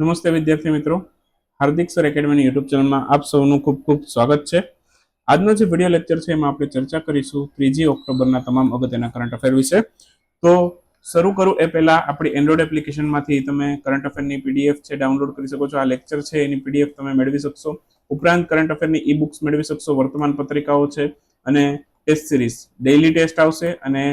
નમસ્તે વિદ્યાર્થી મિત્રો. હાર્દિક સર એકેડમીની યુટ્યુબ ચેનલમાં આપ સૌનું ખૂબ ખૂબ સ્વાગત છે. આજનો જે વીડિયો લેક્ચર છે એમાં આપણે ચર્ચા કરીશું ત્રીજી ઓક્ટોબરના તમામ અગત્યના કરંટ અફેર વિશે. તો શરૂ કરું એ પહેલાં આપણી એન્ડ્રોઇડ એપ્લિકેશનમાંથી તમે કરંટ અફેરની પીડીએફ છે ડાઉનલોડ કરી શકો છો. આ લેક્ચર છે, એની પીડીએફ તમે મેળવી શકશો. ઉપરાંત કરંટ અફેરની ઈ બુક્સ મેળવી શકશો, વર્તમાન પત્રિકાઓ છે અને ટેસ્ટ સિરીઝ ડેઇલી ટેસ્ટ આવશે અને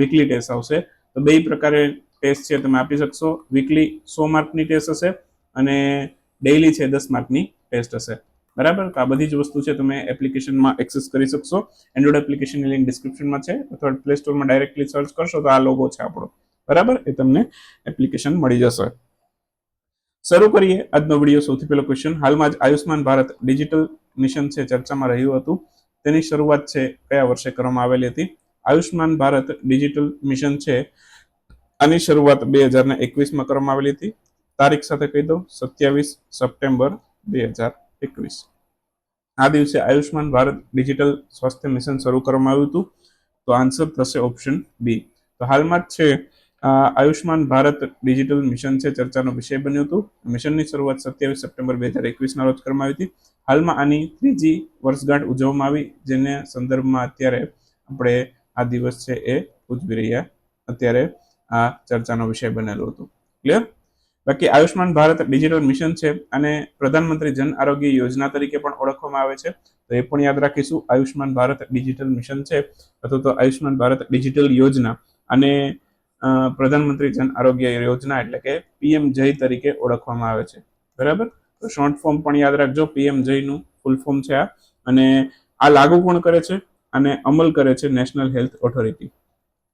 વીકલી ટેસ્ટ આવશે. તો બે પ્રકારે ટેસ્ટ છે તમે આપી શકશો. વીકલી સો માર્કની ટેસ્ટ હશે. અને ડેઇલી છે દસ માર્કની ટેસ્ટ હશે. બરાબર? આ બધી જ વસ્તુ છે તમે એપ્લિકેશનમાં એક્સેસ કરી શકશો. એન્ડ્રોઇડ એપ્લિકેશનની લિંક ડિસ્ક્રિપ્શનમાં છે. અથવા પ્લે સ્ટોરમાં ડાયરેક્ટલી સર્ચ કરશો તો આ લોગો છે આપણો. બરાબર? એ તમને એપ્લિકેશન મળી જશે. શરૂ કરીએ આજનો વીડિયો સૌથી પહેલો ક્વેશ્ચન હાલમાં જ આયુષ્માન ભારત ડિજિટલ મિશન છે ચર્ચામાં રહ્યું હતું. તેની શરૂઆત છે કયા વર્ષે કરવામાં આવેલી હતી? આયુષ્માન ભારત ડિજિટલ મિશન છે. આની શરૂઆત બે હજારને એકવીસમાં કરવામાં આવેલી હતી. તારીખ સાથે કહી દઉં, સત્યાવીસ સપ્ટેમ્બર બે હજાર એકવીસ. આ દિવસે આયુષ્માન ભારત ડિજિટલ સ્વાસ્થ્ય મિશન શરૂ કરવામાં આવ્યું હતું. તો આન્સર થશે ઓપ્શન બી. તો હાલમાં જ છે આયુષ્માન ભારત ડિજિટલ મિશન છે ચર્ચાનો વિષય બન્યું હતું. મિશનની શરૂઆત સત્યાવીસ સપ્ટેમ્બર બે હજાર એકવીસના રોજ કરવામાં આવી હતી. હાલમાં આની ત્રીજી વર્ષગાંઠ ઉજવવામાં આવી, જેને સંદર્ભમાં અત્યારે આપણે આ દિવસ છે એ ઉજવી રહ્યા. અત્યારે આ ચર્ચાનો વિષય બનેલો હતો. ક્લિયર બાકી આયુષ્માન ભારત ડિજિટલ મિશન છે અને પ્રધાનમંત્રી જન આરોગ્ય યોજના તરીકે પણ ઓળખવામાં આવે છે. તો એ પણ યાદ રાખીશું આયુષ્માન ભારત ડિજિટલ મિશન છે. અથવા તો આયુષ્માન ભારત ડિજિટલ યોજના અને પ્રધાનમંત્રી જન આરોગ્ય યોજના એટલે કે પીએમ જય તરીકે ઓળખવામાં આવે છે. બરાબર? તો શોર્ટ ફોર્મ પણ યાદ રાખજો, પીએમ જયનું ફૂલ ફોર્મ છે આ. અને આ લાગુ કોણ કરે છે? અને અમલ કરે છે national health authority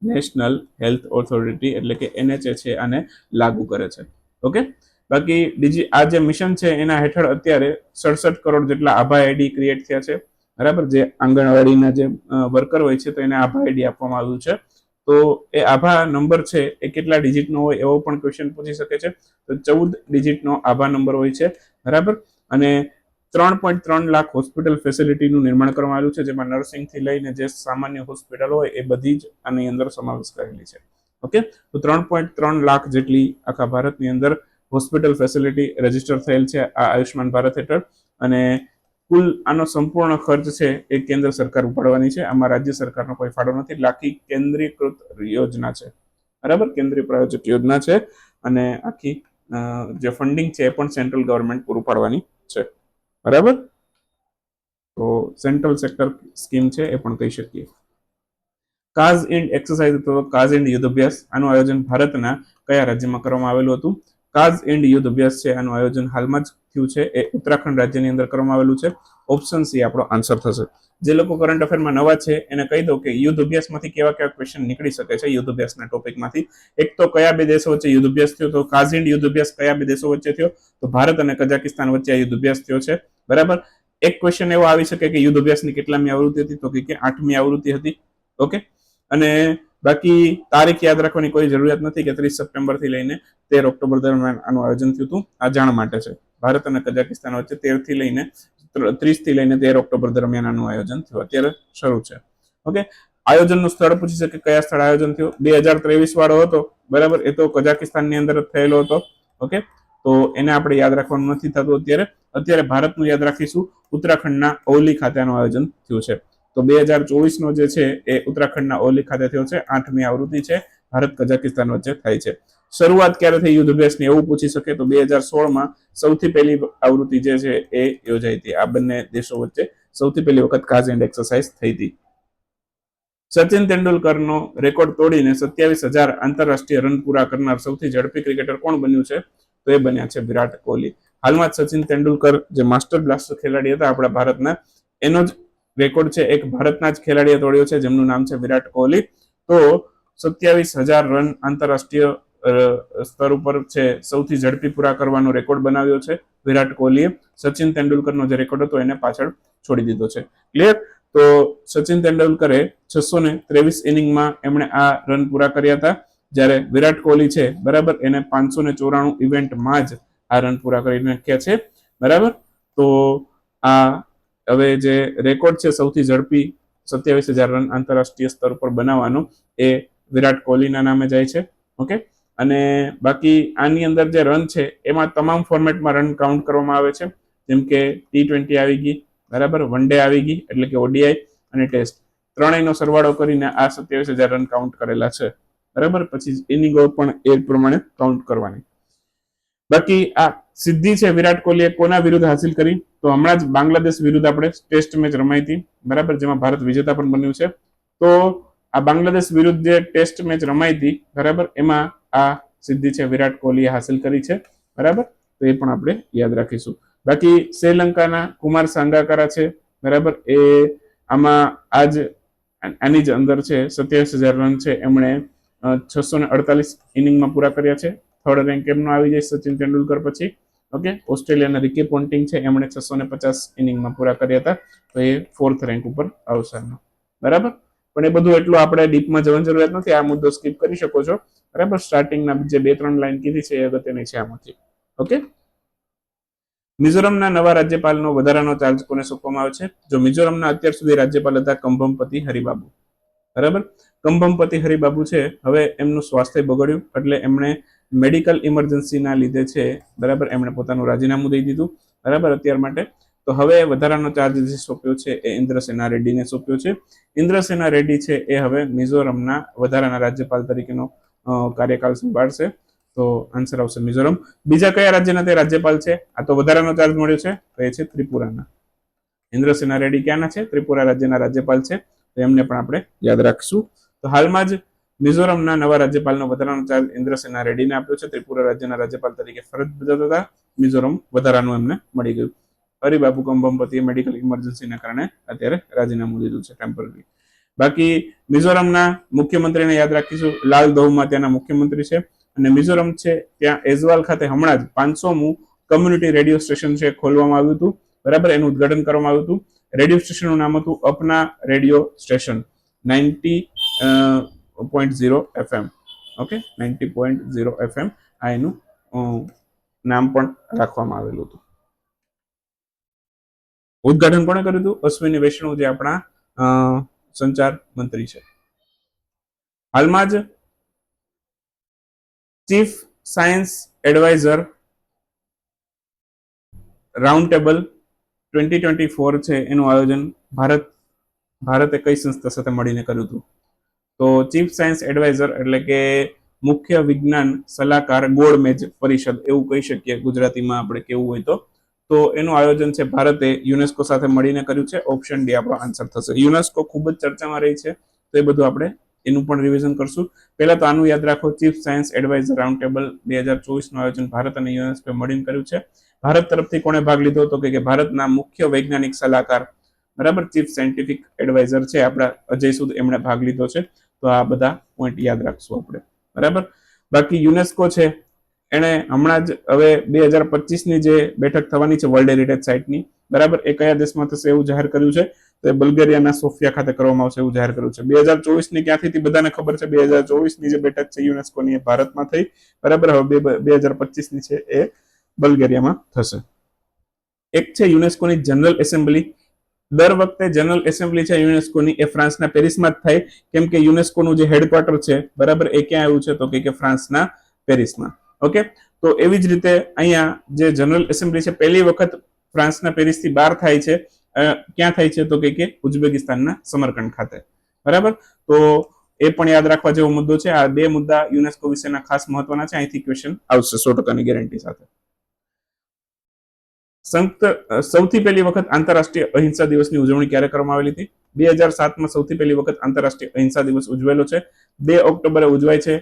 national health authority એટલે કે એનએચએ છે આને લાગુ કરે છે. ઓકે? બાકી ડીજી આ જે મિશન છે એના હેઠળ અત્યારે સડસઠ કરોડ જેટલા આભા આઈડી ક્રિએટ થયા છે. બરાબર? જે આંગણવાડીના જે વર્કર હોય છે તો એને આભા આઈડી આપવામાં આવ્યું છે. તો એ આભા નંબર છે એ કેટલા ડિજિટનો હોય એવો પણ ક્વેશ્ચન પૂછી શકે છે. તો ચૌદ ડિજિટનો આભા નંબર હોય છે. બરાબર? અને ત્રણ પોઈન્ટ ત્રણ લાખ હોસ્પિટલ ફેસિલિટીનું નિર્માણ કરવામાં આવ્યું છે, જેમાં નર્સિંગથી લઈને જે સામાન્ય હોસ્પિટલ હોય એ બધી જ આની અંદર સમાવેશ કરેલી છે. ઓકે? તો ત્રણ પોઈન્ટ ત્રણ લાખ જેટલી આખા ભારતની અંદર હોસ્પિટલ ફેસિલિટી રજિસ્ટર થયેલ છે આ આયુષ્માન ભારત હેઠળ. અને કુલ આનો સંપૂર્ણ ખર્ચ છે એ કેન્દ્ર સરકાર ઉપાડવાની છે. આમાં રાજ્ય સરકારનો કોઈ ફાળો નથી. લાખી કેન્દ્રીયકૃત યોજના છે. બરાબર? કેન્દ્રીય પ્રાયોજક યોજના છે. અને આખી જે ફંડિંગ છે એ પણ સેન્ટ્રલ ગવર્મેન્ટ પૂરું પાડવાની છે. બરાબર? તો સેન્ટ્રલ સેક્ટર સ્કીમ છે એ પણ કહી શકીએ. કાઝ ઇન્ડ એક્સરસાઇઝ અથવા કાઝ ઇન્ડ યુદ્ધ અભ્યાસ આનું આયોજન ભારતના કયા રાજ્યમાં કરવામાં આવેલું હતું? કાઝ ઇન્ડ યુદ્ધ અભ્યાસ છે, આનું આયોજન હાલમાં જ થયું છે. એ ઉત્તરાખંડ રાજ્યની અંદર કરવામાં આવેલું છે. ઓપ્શન સી આપણો આન્સર થશે. જે લોકો કરંટ અફેરમાં નવા છે, એને કહી દો કે યુદ્ધ અભ્યાસમાંથી કેવા કેવા ક્વેશ્ચન નીકળી શકે છે યુદ્ધ અભ્યાસના ટોપિકમાંથી એક તો કયા બે દેશો વચ્ચે યુદ્ધ અભ્યાસ થયો? તો કાઝિન્ડ યુદ્ધ અભ્યાસ કયા બે દેશો વચ્ચે થયો? તો ભારત અને કઝાકિસ્તાન વચ્ચે આ યુદ્ધ અભ્યાસ થયો છે. બરાબર? એક ક્વેશ્ચન એવો આવી શકે કે યુદ્ધ અભ્યાસની કેટલામી આવૃત્તિ હતી? તો કે આઠમી આવૃત્તિ હતી. ઓકે અને બાકી તારીખ યાદ રાખવાની કોઈ જરૂરિયાત નથી કે ત્રીસ સપ્ટેમ્બરથી લઈને તેર ઓક્ટોબર દરમિયાન આનું આયોજન થયું હતું. આ જાણ માટે છે. ભારત અને કઝાકિસ્તાન વચ્ચે તેરથી લઈને ત્રીસથી લઈને તેર ઓક્ટોબર દરમિયાન આનું આયોજન થયું. અત્યારે શરૂ છે. ઓકે? આયોજનનું સ્થળ પૂછી શકે કયા સ્થળ આયોજન થયું? બે હજાર ત્રેવીસ વાળો હતો. બરાબર? એ તો કઝાકિસ્તાનની અંદર થયેલો હતો. ઓકે? તો એને આપણે યાદ રાખવાનું નથી થતું અત્યારે. અત્યારે ભારતનું યાદ રાખીશું ઉત્તરાખંડના ઓલી ખાતે આયોજન થયું છે. તો બે હજાર ચોવીસનો જે છે એ ઉત્તરાખંડના ઓલી ખાતે થયો છે. આઠમી આવૃત્તિ છે. ભારત કઝાકિસ્તાન વચ્ચે થાય છે. શરૂઆત ક્યારે થઈ યુદ્ધ અભ્યાસની એવું પૂછી શકે તો બે હજાર સોળમાં સૌથી પહેલી આવૃત્તિ જે છે એ યોજાઈ હતી. આ બંને દેશો વચ્ચે સૌથી પહેલી વખત કાઝ એન્ડ એક્સરસાઇઝ થઈ હતી. સચિન તેંડુલકરનો રેકોર્ડ તોડીને સત્યાવીસ હજાર આંતરરાષ્ટ્રીય રન પૂરા કરનાર સૌથી ઝડપી ક્રિકેટર કોણ બન્યું છે? તો એ બન્યા છે વિરાટ કોહલી. હાલમાં જ સચિન તેંડુલકર જે માસ્ટર બ્લાસ્ટર ખેલાડી હતા આપણા ભારતના, એનો જ રેકોર્ડ છે. એક ભારતના જ ખેલાડીએ તોડ્યો છે, જેમનું નામ છે વિરાટ કોહલી. તો સત્યાવીસ હજાર રન આંતરરાષ્ટ્રીય સ્તર ઉપર છે, સૌથી ઝડપી પૂરા કરવાનો રેકોર્ડ બનાવ્યો છે વિરાટ કોહલીએ. સચિન તેંડુલકરનો જે રેકોર્ડ હતો એને પાછળ છોડી દીધો છે. ક્લિયર? તો સચિન તેંડુલકરે છસો ને ત્રેવીસ ઇનિંગમાં એમણે આ રન પૂરા કર્યા હતા. જ્યારે વિરાટ કોહલી છે, બરાબર, એને પાંચસો ને ચોરાણું ઇવેન્ટમાં જ આ રન પૂરા કરી નાખ્યા છે. બરાબર? તો આ હવે જે રેકોર્ડ છે સૌથી ઝડપી સત્યાવીસ હજાર રન આંતરરાષ્ટ્રીય સ્તર પર બનાવવાનો એ વિરાટ કોહલીના નામે જાય છે ઓકે અને બાકી આની અંદર જે રન છે, એમાં તમામ ફોર્મેટમાં રન કાઉન્ટ કરવામાં આવે છે. જેમ કે ટી ટ્વેન્ટી આવી ગઈ, બરાબર? વન ડે આવી ગઈ, એટલે કે ઓડીઆઈ અને ટેસ્ટ ત્રણેયનો સરવાળો કરીને આ સત્યાવીસ હજાર રન કાઉન્ટ કરેલા છે, બરાબર? પછી ઇનિંગો પણ એ પ્રમાણે કાઉન્ટ કરવાની. બાકી આ સિદ્ધિ છે વિરાટ કોહલીએ કોના વિરુદ્ધ હાસિલ કરી? તો હમણાં જ બાંગ્લાદેશ વિરુદ્ધ આપણે ટેસ્ટ મેચ રમાઈ હતી. બરાબર, જેમાં ભારત વિજેતા પણ બન્યું છે. તો આ બાંગ્લાદેશ વિરુદ્ધ જે ટેસ્ટ મેચ રમાઈ હતી, બરાબર, એમાં આ સિદ્ધિ છે વિરાટ કોહલીએ હાસિલ કરી છે. બરાબર? તો એ પણ આપણે યાદ રાખીશું. બાકી શ્રીલંકાના કુમાર સાંગાકારા છે, બરાબર, એ આમાં આજ આની જ અંદર છે, સત્યાવીસ હજાર રન છે. એમણે છસો ને અડતાલીસ ઇનિંગમાં પૂરા કર્યા છે. થર્ડ રેન્ક એમનો આવી જાય સચિન તેંડુલકર પછી. ઓકે ઓસ્ટ્રેલિયાના રિકી પોન્ટિંગ છે. એમણે છસો ને પચાસ ઇનિંગમાં પૂરા કર્યા હતા. તો એ ફોર્થ રેન્ક ઉપર આવશે. બરાબર? પણ એ બધું એટલું આપણે ડીપમાં જવાની જરૂરિયાત નથી. આ મુદ્દો સ્કીપ કરી શકો છો. બરાબર? સ્ટાર્ટિંગના જે બે ત્રણ લાઈન કીધી છે એ અગત્યની છે આમાંથી. ઓકે મિઝોરમના નવા રાજ્યપાલનો વધારાનો ચાર્જ કોને સોંપવામાં આવે છે? જો મિઝોરમના અત્યાર સુધી રાજ્યપાલ હતા કંભમપતિ હરિબાબુ. બરાબર? કંભમપતિ હરિબાબુ છે. હવે એમનું સ્વાસ્થ્ય બગડ્યું. એટલે એમણે મેડિકલ ઇમરજન્સીના લીધે છે. બરાબર? એમણે પોતાનું રાજીનામું દઈ દીધું. બરાબર? અત્યાર માટે. તો હવે વધારાનો ચાર્જ જે સોંપ્યો છે એ ઇન્દ્રસેના રેડ્ડીને સોંપ્યો છે. ઇન્દ્રસેના રેડ્ડી છે એ હવે મિઝોરમના વધારાના રાજ્યપાલ તરીકેનો કાર્યકાળ સંભાળશે. તો આન્સર આવશે મિઝોરમ. બીજા કયા રાજ્યના તે રાજ્યપાલ છે? આ તો વધારાનો ચાર્જ મળ્યો છે. તો એ છે ત્રિપુરાના. ઇન્દ્રસેના રેડ્ડી ક્યાંના છે? ત્રિપુરા રાજ્યના રાજ્યપાલ છે. તો એમને પણ આપણે યાદ રાખીશું. તો હાલમાં જ મિઝોરમના નવા રાજ્યપાલનો વધારાનો ચાર્જ ઇન્દ્રસેના રેડ્ડીને આપ્યો છે. ત્રિપુરા રાજ્યના રાજ્યપાલ તરીકે ફરજ બજાવતા મિઝોરમ વધારાનું એમને મળી ગયું. હરિબાબુ કંભમપતિએ મેડિકલ ઇમરજન્સીના કારણે અત્યારે રાજીનામું દીધું છે ટેમ્પરરી બાકી મિઝોરમના મુખ્યમંત્રીને યાદ રાખીશું. લાલ દૌમાં ત્યાંના મુખ્યમંત્રી છે અને મિઝોરમ છે ત્યાં એઝવાલ ખાતે હમણાં જ પાંચસોમું કમ્યુનિટી રેડિયો સ્ટેશન છે ખોલવામાં આવ્યું હતું. બરાબર, એનું ઉદઘાટન કરવામાં આવ્યું હતું. રેડિયો સ્ટેશનનું નામ હતું Apna radio station ninety point zero FM okay ninety point zero FM આ એનું નામ પણ રાખવામાં આવેલું હતું. ઉદઘાટન કોણે કર્યું હતું? અશ્વિની વૈષ્ણવ જે આપણા સંચાર મંત્રી છે. હાલમાં જ chief science advisor round table twenty twenty four છે. એનું આયોજન ભારત, ભારતે કઈ સંસ્થા સાથે મળીને કર્યું હતું? તો ચીફ સાયન્સ એડવાઇઝર એટલે કે મુખ્ય વિજ્ઞાન સલાહકાર ગોળ મેજ પરિષદ, એવું કહી શકીએ ગુજરાતીમાં આપણે કેવું હોય તો. તો એનું આયોજન છે ભારતે યુનેસ્કો સાથે મળીને કર્યું છે. ઓપ્શન ડી આપણો આન્સર થશે. યુનેસ્કો ખૂબ જ ચર્ચામાં રહી છે, તો એ બધું આપણે એનું પણ રિવિઝન કરશું. પહેલા તો આનું યાદ રાખો, chief science advisor round table બે હજાર ચોવીસનું આયોજન ભારત અને યુનેસ્કો મળીને કર્યું છે. ભારત તરફથી કોણે ભાગ લીધો હતો કે ભારતના મુખ્ય વૈજ્ઞાનિક સલાહકાર, બરાબર, ચીફ સાયન્ટિફિક એડવાઇઝર છે આપણા અજય સુદ, એમણે ભાગ લીધો છે. તો આ બધા પોઈન્ટ યાદ રાખશું આપણે. બરાબર? બાકી યુનેસ્કો છે, એણે હમણાં જ હવે બે હજાર પચીસની જે બેઠક થવાની છે વર્લ્ડ હેરિટેજ સાઇટની બરાબર? એ કયા દેશમાં થશે એવું જાહેર કર્યું છે? તો એ બલ્ગેરિયાના સોફિયા ખાતે કરવામાં આવશે એવું જાહેર કર્યું છે. બે હજાર ચોવીસની ક્યાંથી બધાને ખબર છે? બે હજાર ચોવીસની જે બેઠક છે યુનેસ્કોની એ ભારતમાં થઈ. બરાબર? હવે બે હજાર પચીસની છે એ બલ્ગેરિયામાં થશે. એક છે યુનેસ્કોની જનરલ એસેમ્બલી દર વખતે જનરલ એસેમ્બલી છે યુનેસ્કોની એ ફ્રાન્સના પેરિસમાં જ થાય. કેમ કે યુનેસ્કોનું જે હેડક્વાર્ટર છે, બરાબર, એ ક્યાં આવ્યું છે તો કે ફ્રાન્સના પેરિસમાં. ઓકે? તો એવી જ રીતે અહીંયા જે જનરલ એસેમ્બલી છે, પહેલી વખત ફ્રાન્સના પેરિસથી બહાર થાય છે. ક્યાં થાય છે તો કે કે ઉઝબેકિસ્તાનના સમરકંડ ખાતે. બરાબર? તો એ પણ યાદ રાખવા જેવો મુદ્દો છે. આ બે મુદ્દા યુનેસ્કો વિશેના ખાસ મહત્વના છે. અહીંથી ક્વેશ્ચન આવશે સો ટકાની ગેરંટી સાથે. સંયુક્ત સૌથી પહેલી વખત આંતરરાષ્ટ્રીય અહિંસા દિવસની ઉજવણી ક્યારે કરવામાં આવેલી હતી? બે હજાર સાતમાં સૌથી પહેલી વખત આંતરરાષ્ટ્રીય અહિંસા દિવસ ઉજવેલો છે. બે ઓક્ટોબરે ઉજવાય છે.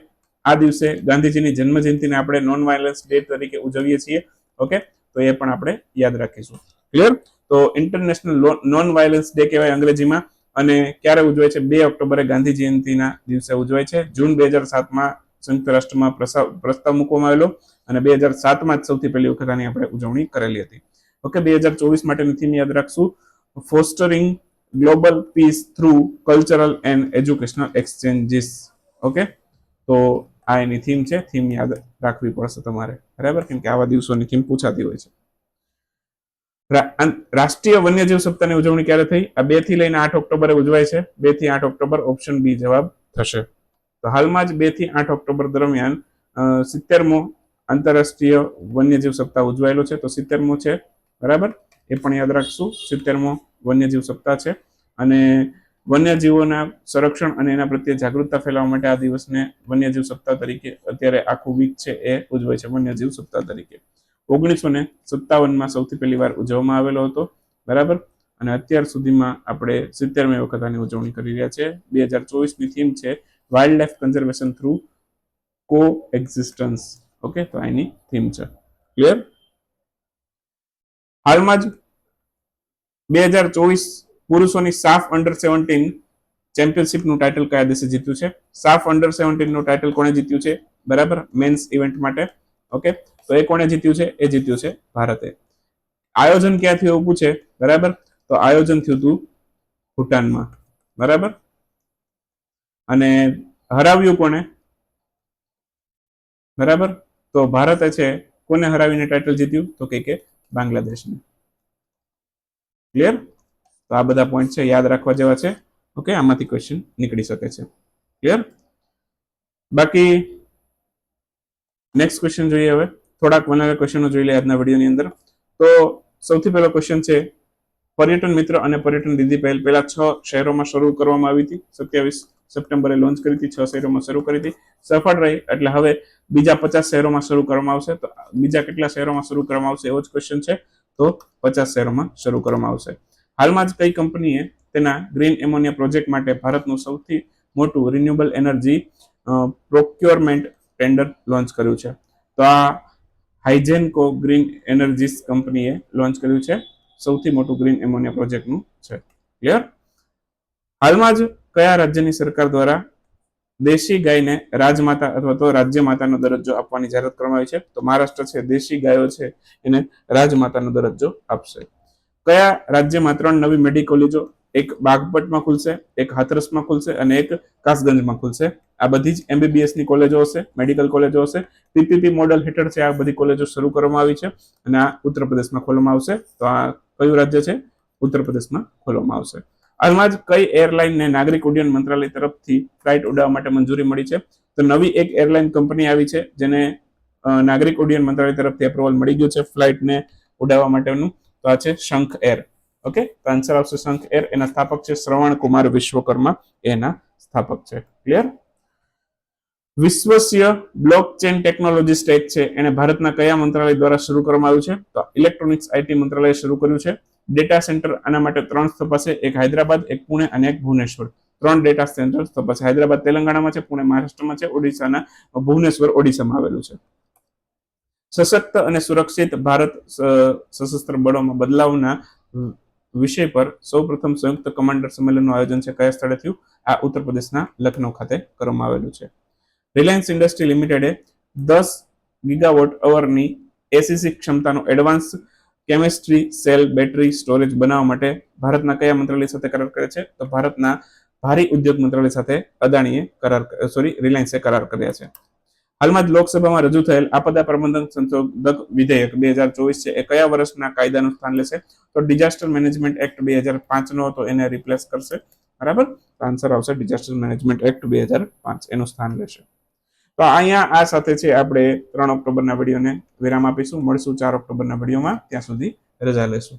આ દિવસે ગાંધીજીની જન્મજયંતિને આપણે નોન વાયલન્સ ડે તરીકે ઉજવીએ છીએ. ઓકે? તો એ પણ આપણે યાદ રાખીશું. ક્લિયર તો ઇન્ટરનેશનલ નોન વાયલન્સ ડે કહેવાય અંગ્રેજીમાં. અને ક્યારે ઉજવાય છે? બે ઓક્ટોબરે ગાંધી જયંતિના દિવસે ઉજવાય છે. જૂન બે હજાર સાતમાં સંયુક્ત રાષ્ટ્રમાં પ્રસ્તાવ મૂકવામાં આવેલો અને બે હજાર સાતમાં જ સૌથી પહેલી વખત આની આપણે ઉજવણી કરેલી હતી. ઓકે, બે હજાર ચોવીસ માટેની થીમ યાદ રાખશું. Fostering global peace through cultural and educational exchanges okay, તો આ એની થીમ છે. થીમ યાદ રાખવી પડશે તમારે. બરાબર? કેમ કે આવા દિવસોની થીમ પૂછાતી હોય છે. રાષ્ટ્રીય વન્યજીવ સપ્તાહની ઉજવણી ક્યારે થઈ? આ બેથી લઈને આઠ ઓક્ટોબરે ઉજવાય છે. બેથી આઠ ઓક્ટોબર ઓપ્શન બી જવાબ થશે. તો હાલમાં જ બેથી આઠ ઓક્ટોબર દરમિયાન સિત્તેરમો આંતરરાષ્ટ્રીય વન્યજીવ સપ્તાહ ઉજવાયેલો છે. તો સિત્તેરમો છે, બરાબર? એ પણ યાદ રાખશું. સિત્તેરમો વન્યજીવ સપ્તાહ છે અને વન્યજીવોના સંરક્ષણ અને એના પ્રત્યે જાગૃતતા ફેલાવવા માટે આ દિવસને વન્યજીવ સપ્તાહ તરીકે અત્યારે આખું વીક છે એ ઉજવાય છે વન્યજીવ સપ્તાહ તરીકે. ઓગણીસો ને સત્તાવનમાં સૌથી પહેલી વાર ઉજવવામાં આવેલો હતો, બરાબર? અને અત્યાર સુધીમાં આપણે સિત્તેરમી વખત આની ઉજવણી કરી રહ્યા છે. બે હજાર ચોવીસની થીમ છે wild life conservation through coexistence okay તો એની થીમ છે. ક્લિયર હાલમાં જ બે હજાર ચોવીસ પુરુષોની સાફ અંડર સેવન્ટીન ચેમ્પિયનશિપનું ટાઇટલ કયા દેશે જીત્યું છે. સાફ અંડર સેવન્ટીનનું ટાઇટલ કોણે જીત્યું છે? બરાબર? મેન્સ ઇવેન્ટ માટે. ઓકે તો એ કોણે જીત્યું છે? એ જીત્યું છે ભારતે. આયોજન ક્યાંથી એવું પૂછે બરાબર? તો આયોજન થયું હતું ભૂટાનમાં. બરાબર? અને હરાવ્યું કોને બરાબર? તો ભારતે છે, કોને હરાવીને ટાઇટલ જીત્યું? તો કે કે બાંગ્લાદેશને. ક્લિયર તો આ બધા પોઈન્ટ છે, યાદ રાખવા જેવા છે. ઓકે આમાંથી ક્વેશ્ચન નીકળી શકે છે. ક્લિયર બાકી નેક્સ્ટ ક્વેશ્ચન જોઈએ હવે. થોડાક બનાવેલા ક્વેશ્ચનો જોઈ લે આજના વિડીયોની અંદર. તો સૌથી પહેલો ક્વેશ્ચન છે, પર્યટન મિત્ર અને પર્યટન દીદી પહેલ, પહેલા છ શહેરોમાં શરૂ કરવામાં આવી હતી, સત્યાવીસ સપ્ટેમ્બરે લોન્ચ કરી હતી, છ શહેરોમાં શરૂ કરી હતી. સફળ રહી, એટલે હવે બીજા પચાસ શહેરોમાં શરૂ કરવામાં આવશે. તો બીજા કેટલા શહેરોમાં શરૂ કરવામાં આવશે એવો જ ક્વેશ્ચન છે. તો પચાસ શહેરોમાં શરૂ કરવામાં આવશે. હાલમાં જ કઈ કંપનીએ તેના ગ્રીન એમોનિયા પ્રોજેક્ટ માટે ભારતનું સૌથી મોટું renewable energy procurement tender launch કર્યું છે. તો આ હાઇજેનકો ગ્રીન એનર્જીસ કંપનીએ લોન્ચ કર્યું છે. સૌથી મોટું ગ્રીન એમોનિયા પ્રોજેક્ટનું છે. ક્લિયર હાલમાં જ કયા રાજ્યની સરકાર દ્વારા દેશી ગાયને રાજમાતા અથવા તો રાજ્ય માતાનો દરજ્જો આપવાની જાહેરાત કરવામાં આવી છે? તો મહારાષ્ટ્ર છે, દેશી ગાયો છે, એને રાજમાતાનો દરજ્જો આપશે. કયા રાજ્યમાં ત્રણ નવી મેડિકલ કોલેજો, એક બાગપટમાં ખુલશે, એક હાથરસમાં ખુલશે અને એક કાસગંજમાં ખુલશે? આ બધી જ એમબીબીએસની કોલેજો હશે, મેડિકલ કોલેજો હશે. પીપીપી મોડલ હેઠળ છે આ બધી કોલેજો શરૂ કરવામાં આવી છે અને આ ઉત્તર પ્રદેશમાં ખોલવામાં આવશે. તો આ કયું રાજ્ય છે? ઉત્તર પ્રદેશમાં ખોલવામાં આવશે. હાલમાં જ કઈ એરલાઇનને નાગરિક ઉડ્ડયન મંત્રાલય તરફથી ફ્લાઇટ ઉડાવવા માટે મંજૂરી મળી છે? તો નવી એક એરલાઇન કંપની આવી છે, જેને નાગરિક ઉડ્ડયન મંત્રાલય તરફથી એપ્રુવલ મળી ગયું છે ફ્લાઇટને ઉડાવવા માટેનું. તો આ છે શંખ એર. ઓકે? તો આન્સર આવશે શંખ એર. એના સ્થાપક છે શ્રવણ કુમાર વિશ્વકર્મા. એના સ્થાપક છે. ક્લિયર વિશ્વસીય બ્લોકચેન ટેકનોલોજી સ્ટેક છે. એને ભારતના કયા મંત્રાલય દ્વારા શરૂ કરવામાં આવ્યું છે? તો ઇલેક્ટ્રોનિક્સ આઈટી મંત્રાલય શરૂ કર્યું છે. ડેટા સેન્ટર આના માટે ત્રણ સ્થપાશે એક હૈદરાબાદ, એક પુણે અને એક ભુવનેશ્વર. ત્રણ ડેટા સેન્ટર સ્થપાશે હૈદરાબાદ તેલંગાણામાં છે, પુણે મહારાષ્ટ્રમાં છે, ઓડિશાના ભુવનેશ્વર, ઓડિશામાં આવેલું છે. સશક્ત અને સુરક્ષિત ભારત સશસ્ત્ર બળોમાં બદલાવના વિષય પર સૌપ્રથમ સંયુક્ત કમાન્ડર સંમેલનનું આયોજન છે. કયા સ્થળે થયું? આ ઉત્તર પ્રદેશના લખનૌ ખાતે કરવામાં આવેલું છે. રિલાયન્સ ઇન્ડસ્ટ્રી લિમિટેડે દસ ગીગાવોટ અવરની એસીસી ક્ષમતાનો advance chemistry cell battery storage બનાવવા માટે ભારતના કયા મંત્રાલય સાથે કરાર કરે છે? તો ભારતના ભારી ઉદ્યોગ મંત્રાલય સાથે અદાણીએ કરાર સોરી રિલાયન્સે કરાર કર્યા છે. હાલમાં જ લોકસભામાં રજૂ થયેલ આપદા પ્રબંધન સંશોધક વિધેયક બે હજાર ચોવીસ છે, એ કયા વર્ષના કાયદાનું સ્થાન લેશે? તો ડિઝાસ્ટર મેનેજમેન્ટ એક્ટ બે હજાર પાંચનો હતો, એને રિપ્લેસ કરશે. બરાબર? આન્સર આવશે ડિઝાસ્ટર મેનેજમેન્ટ એક્ટ બે હજાર પાંચ, એનું સ્થાન લેશે. તો અહીંયા આ સાથે છે આપણે ત્રણ ઓક્ટોબરના વિડીયોને વિરામ આપીશું. મળશું ચાર ઓક્ટોબરના વિડીયોમાં. ત્યાં સુધી રજા લેશું.